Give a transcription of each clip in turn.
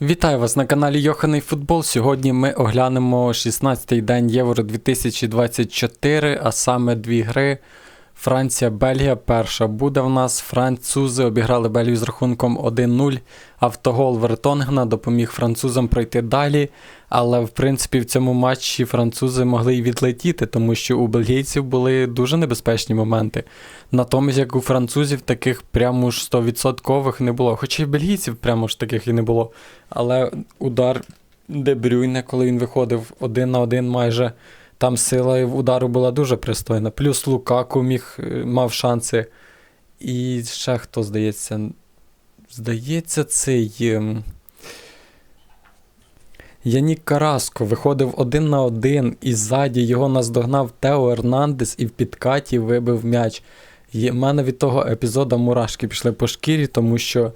Вітаю вас на каналі Йоханий Футбол. Сьогодні ми оглянемо 16-й день Євро 2024, а саме дві гри. Франція, Бельгія. Перша буде в нас. Французи обіграли Бельгію з рахунком 1-0. Автогол Вертонгена допоміг французам пройти далі. Але в принципі в цьому матчі французи могли й відлетіти, тому що у бельгійців були дуже небезпечні моменти. Натомість, як у французів, таких прямо ж 100% не було. Хоча й бельгійців прямо ж таких і не було. Але удар Дебрюйне, коли він виходив один на один майже. Там сила удару була дуже пристойна. Плюс Лукаку міг, е, мав шанси. І ще хто здається. Здається, цей. Янік Караско виходив один на один, і ззаді його наздогнав Тео Ернандес і в підкаті вибив м'яч. В мене від того епізоду мурашки пішли по шкірі, тому що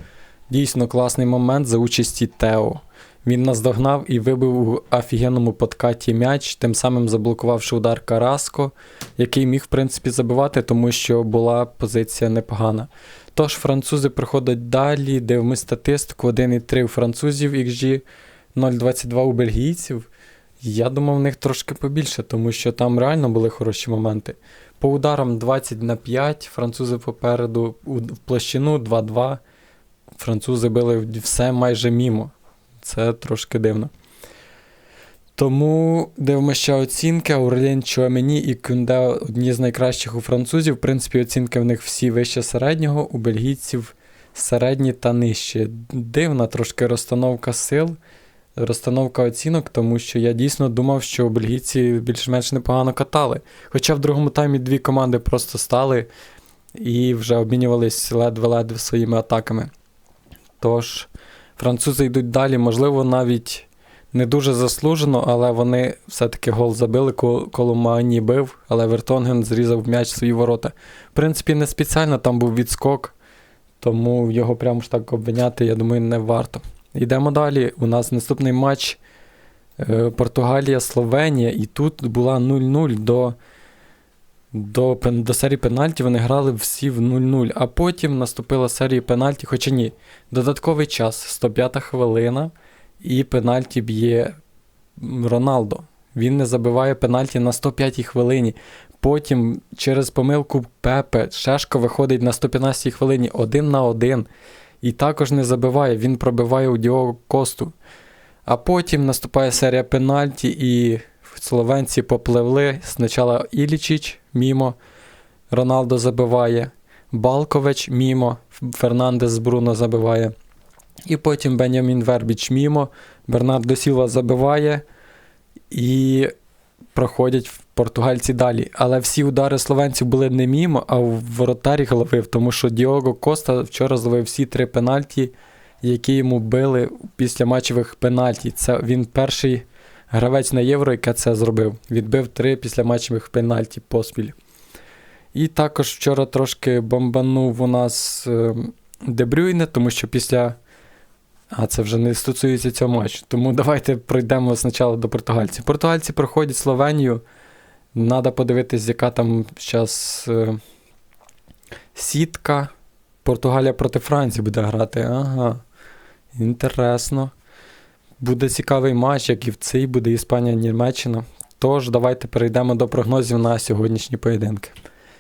дійсно класний момент за участі Тео. Він наздогнав і вибив у офігенному подкаті м'яч, тим самим заблокувавши удар Караско, який міг, в принципі, забивати, тому що була позиція непогана. Тож французи проходять далі, дивимось статистику: 1,3 у французів XG, 0,22 у бельгійців. Я думав, в них трошки побільше, тому що там реально були хороші моменти. По ударам 20 на 5, французи попереду в площину 2-2. Французи били все майже мімо. Це трошки дивно. Тому дивимося ще оцінки. Аурелін Чуамені і Кюнде одні з найкращих у французів. В принципі, оцінки в них всі вище середнього, у бельгійців середні та нижчі. Дивна трошки розстановка сил, розстановка оцінок, тому що я дійсно думав, що бельгійці більш-менш непогано катали. Хоча в другому таймі дві команди просто стали і вже обмінювались ледве-ледве своїми атаками. Тож. Французи йдуть далі, можливо, навіть не дуже заслужено, але вони все-таки гол забили, ко- Коломані бив, але Вертонген зрізав м'яч свої ворота. В принципі, не спеціально там був відскок, тому його прямо ж так обвиняти, я думаю, не варто. Йдемо далі. У нас наступний матч е, Португалія-Словенія, і тут була 0-0 до. До, до серії пенальті вони грали всі в 0-0, а потім наступила серія пенальті, хоча ні, Додатковий час 105 хвилина, і пенальті б'є Роналдо. Він не забиває пенальті на 105-й хвилині. Потім через помилку Пепе Шешко виходить на 115-й хвилині один на один. І також не забиває, він пробиває у Діого Косту. А потім наступає серія пенальті, і словенці попливли. Спочатку Ілічіч мімо, Роналдо забиває. Балкович мімо, Фернандес Бруно забиває. І потім Бенямін Вербіч мімо, Бернардо Сілва забиває і проходять в португальці далі. Але всі удари словенців були не мімо, а в воротарі ловив, тому що Діого Коста вчора зловив всі три пенальті, які йому били після матчевих пенальті. Це він перший гравець на євро, який це зробив. Відбив три після матчевих пенальті поспіль. І також вчора трошки бомбанув у нас е, Дебрюйне, тому що після. А це вже не стосується цього матчу. Тому давайте пройдемо спочатку до португальців. Португальці проходять Словенію. Надо подивитись, яка там зараз е, сітка. Португалія проти Франції буде грати. Ага. Інтересно. Буде цікавий матч, як і в цей буде Іспанія-Німеччина. Тож, давайте перейдемо до прогнозів на сьогоднішні поєдинки.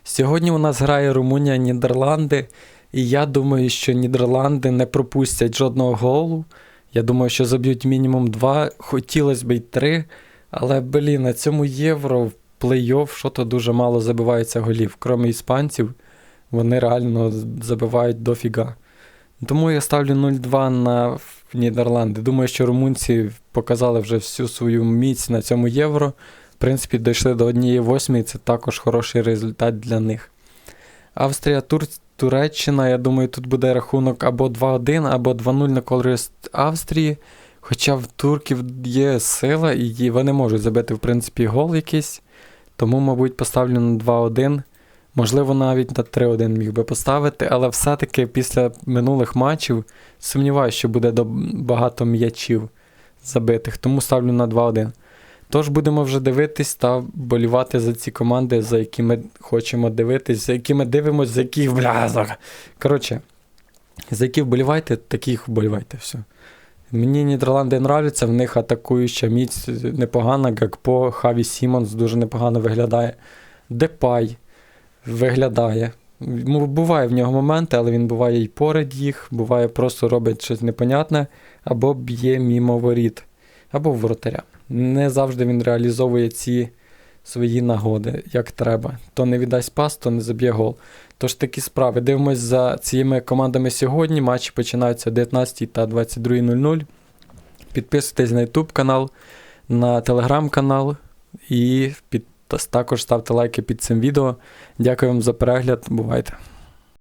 Сьогодні у нас грає Румунія Нідерланди, і я думаю, що Нідерланди не пропустять жодного голу. Я думаю, що заб'ють мінімум два, хотілося б й три. Але, блін, на цьому євро в плей-офф що то дуже мало забивається голів. Крім іспанців, вони реально забивають дофіга. Тому я ставлю 0-2 на Нідерланди. Думаю, що румунці показали вже всю свою міць на цьому євро. В принципі, дійшли до 1-8, і це також хороший результат для них. Австрія, Тур... Туреччина, я думаю, тут буде рахунок або 2-1, або 2-0 на користь Австрії. Хоча в турків є сила, і вони можуть забити, в принципі, гол якийсь. Тому, мабуть, поставлю на 2-1. Можливо, навіть на 3-1 міг би поставити, але все-таки після минулих матчів сумніваюся, що буде багато м'ячів забитих, тому ставлю на 2-1. Тож будемо вже дивитись та болівати за ці команди, за які ми хочемо дивитись, за які ми дивимося, за яких бля. за- Коротше, за які вболіваєте, таких вболівайте. Все. Мені Нідерланди нравляться, в них атакуюча міць непогана, Гакпо, Хаві Сімонс дуже непогано виглядає. Депай виглядає. Буває в нього моменти, але він буває і поряд їх, буває просто робить щось непонятне, або б'є мімо воріт, або в воротаря. Не завжди він реалізовує ці свої нагоди, як треба. То не віддасть пас, то не заб'є гол. Тож такі справи. Дивимось за цими командами сьогодні. Матчі починаються о 19 та 22.00. Підписуйтесь на YouTube канал, на телеграм канал і під, також ставте лайки під цим відео. Дякую вам за перегляд. Бувайте!